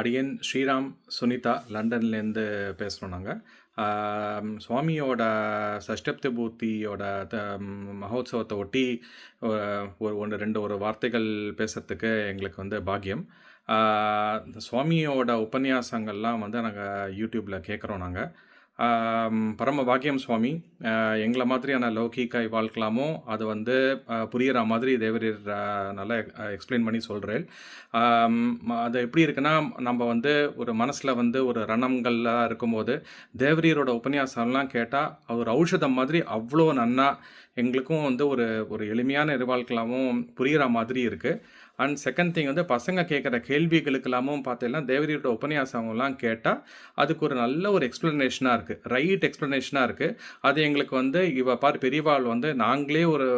அடியன் ஸ்ரீராம் சுனிதா லண்டன்லேருந்து பேசுகிறோம் நாங்கள் சுவாமியோட சஷ்டப்தி பூர்த்தியோட த மகோத்சவத்தை ஒட்டி ஒரு ஒன்று ரெண்டு ஒரு வார்த்தைகள் பேசுகிறதுக்கு எங்களுக்கு வந்து பாக்கியம். இந்த சுவாமியோட உபன்யாசங்கள்லாம் வந்து நாங்கள் யூடியூப்பில் கேட்குறோம் நாங்கள் பரம பாக்கியம் சுவாமி எங்களை மாதிரியான லௌகீக வாழ்க்கலாமோ அது வந்து புரிகிற புரியிற மாதிரி தேவரீர் நல்லா எக்ஸ்பிளைன் பண்ணி சொல்கிறேன் அது எப்படி இருக்குன்னா நம்ம வந்து ஒரு மனசில் வந்து ஒரு ரணங்கள்லாம் இருக்கும்போது தேவரீரோட உபன்யாசம்லாம் கேட்டால் அவர் ஔஷதம் மாதிரி அவ்வளோ நன்னா எங்களுக்கும் வந்து ஒரு ஒரு எளிமையான இருவாழ்க்கலாமும் புரிகிற மாதிரி இருக்குது அண்ட் செகண்ட் திங் வந்து பசங்க கேட்குற கேள்விகளுக்கெல்லாமும் பார்த்தீங்கன்னா தேவதியோட உபன்யாசங்கள்லாம் கேட்டால் அதுக்கு ஒரு நல்ல ஒரு எக்ஸ்ப்ளனேஷனாக இருக்குது ரைட் எக்ஸ்ப்ளனேஷனாக இருக்குது அது எங்களுக்கு வந்து இவ பார் பெரியவாள் வந்து நாங்களே ஒரு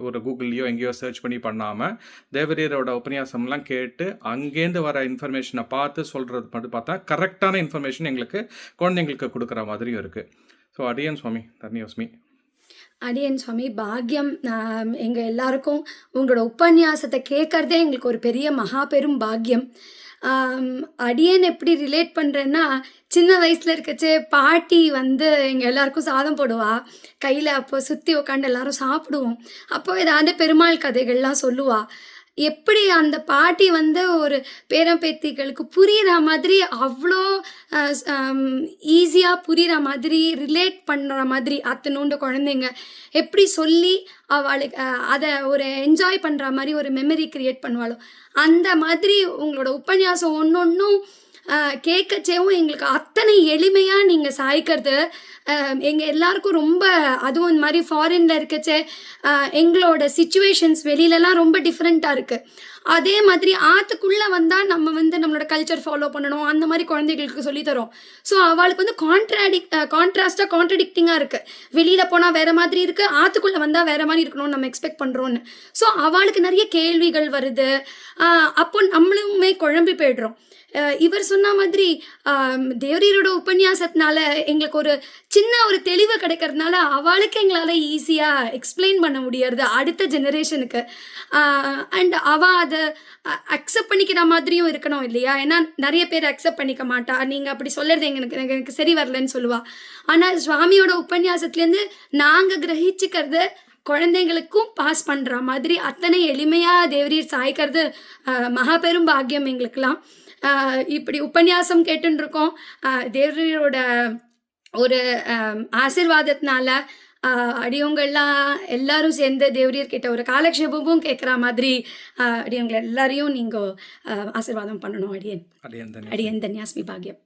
ஒரு கூகுள்லேயோ எங்கேயோ சர்ச் பண்ணி பண்ணாமல் தேவரீரோட உபன்யாசம்லாம் கேட்டு அங்கேருந்து வர இன்ஃபர்மேஷனை பார்த்து சொல்கிறது மட்டும் பார்த்தா கரெக்டான இன்ஃபர்மேஷன் எங்களுக்கு குழந்தைங்களுக்கு கொடுக்குற மாதிரியும் இருக்குது ஸோ அடியன் சுவாமி. தர்ணியோஸ்மி அடியன் சுவாமி பாக்யம் எங்கள் எல்லாருக்கும் உங்களோட உபன்யாசத்தை கேட்கறதே எங்களுக்கு ஒரு பெரிய மகா பெரும் பாக்கியம் அடியன் அடியேன் எப்படி ரிலேட் பண்ணுறேன்னா சின்ன வயசில் இருக்கச்சே பாட்டி வந்து எங்கள் எல்லாருக்கும் சாதம் போடுவா. கையில் அப்போ சுற்றி உட்காந்து எல்லாரும் சாப்பிடுவோம். அப்போ ஏதாவது பெருமாள் கதைகள்லாம் சொல்லுவா. எப்படி அந்த பாட்டி வந்து ஒரு பேரம்பேத்திகளுக்கு புரிகிற மாதிரி அவ்வளோ ஈஸியாக புரிகிற மாதிரி ரிலேட் பண்ணுற மாதிரி அத்தனோண்டு குழந்தைங்க. எப்படி சொல்லி அவளுக்கு அதை ஒரு என்ஜாய் பண்ணுற மாதிரி ஒரு மெமரி கிரியேட் பண்ணுவாளோ. அந்த மாதிரி உங்களோட உபன்யாசம் ஒன்று ஒன்றும் கேட்கச்சேவும் எங்களுக்கு அத்தனை எளிமையாக நீங்கள் சாய்க்கிறது. எங்கள் எல்லாருக்கும் ரொம்ப அதுவும் இந்த மாதிரி ஃபாரினில் இருக்கச்சே எங்களோட சுச்சுவேஷன்ஸ் வெளியிலலாம் ரொம்ப டிஃப்ரெண்ட்டாக இருக்குது அதே மாதிரி ஆற்றுக்குள்ளே வந்தால் நம்ம வந்து நம்மளோட கல்ச்சர் ஃபாலோ பண்ணணும். அந்த மாதிரி குழந்தைகளுக்கு சொல்லித்தரோம் ஸோ அவளுக்கு வந்து கான்ட்ராடிக் கான்ட்ராஸ்டாக கான்ட்ரடிக்டிங்காக இருக்குது வெளியில் போனால் வேறு மாதிரி இருக்குது ஆற்றுக்குள்ளே வந்தால் வேறு மாதிரி இருக்கணும்னு நம்ம எக்ஸ்பெக்ட் பண்ணுறோன்னு ஸோ அவளுக்கு நிறைய கேள்விகள் வருது. அப்போ நம்மளுமே குழம்பி போயிடுறோம். இவர் சொன்ன மாதிரி தேவரியரோட தேவரீரோட உபன்யாசத்தினால எங்களுக்கு ஒரு சின்ன ஒரு தெளிவு கிடைக்கிறதுனால அவளுக்கு எங்களால் ஈஸியாக எக்ஸ்பிளைன் பண்ண முடியறது அடுத்த ஜெனரேஷனுக்கு அண்ட் அவ அதை அதை அக்செப்ட் பண்ணிக்கிற மாதிரியும் இருக்கணும் இல்லையா? ஏன்னா நிறைய பேர் அக்செப்ட் பண்ணிக்க மாட்டா. நீங்கள் அப்படி சொல்லுறது எங்களுக்கு எனக்கு எனக்கு சரி வரலன்னு சொல்லுவா. ஆனால் சுவாமியோட உபன்யாசத்துலேருந்து நாங்கள் கிரகிச்சுக்கிறது குழந்தைங்களுக்கும் பாஸ் பண்ணுற மாதிரி அத்தனை எளிமையாக தேவரீர் சாய்க்கிறது மகாபெரும் பாக்கியம் எங்களுக்கெல்லாம். இப்படி உபன்யாசம் கேட்டுருக்கோம் தேவரீரோட ஒரு ஆசிர்வாதத்தினால அடியவங்கள்லாம் எல்லாரும் சேர்ந்து தேவரீர் கிட்ட ஒரு காலக்ஷேபமும் கேட்குற மாதிரி ஆஹ், அடியவங்க எல்லாரையும் நீங்கள் ஆசீர்வாதம் பண்ணணும் அடியன். அடியன் தன்யாஸ்மி பாக்யம்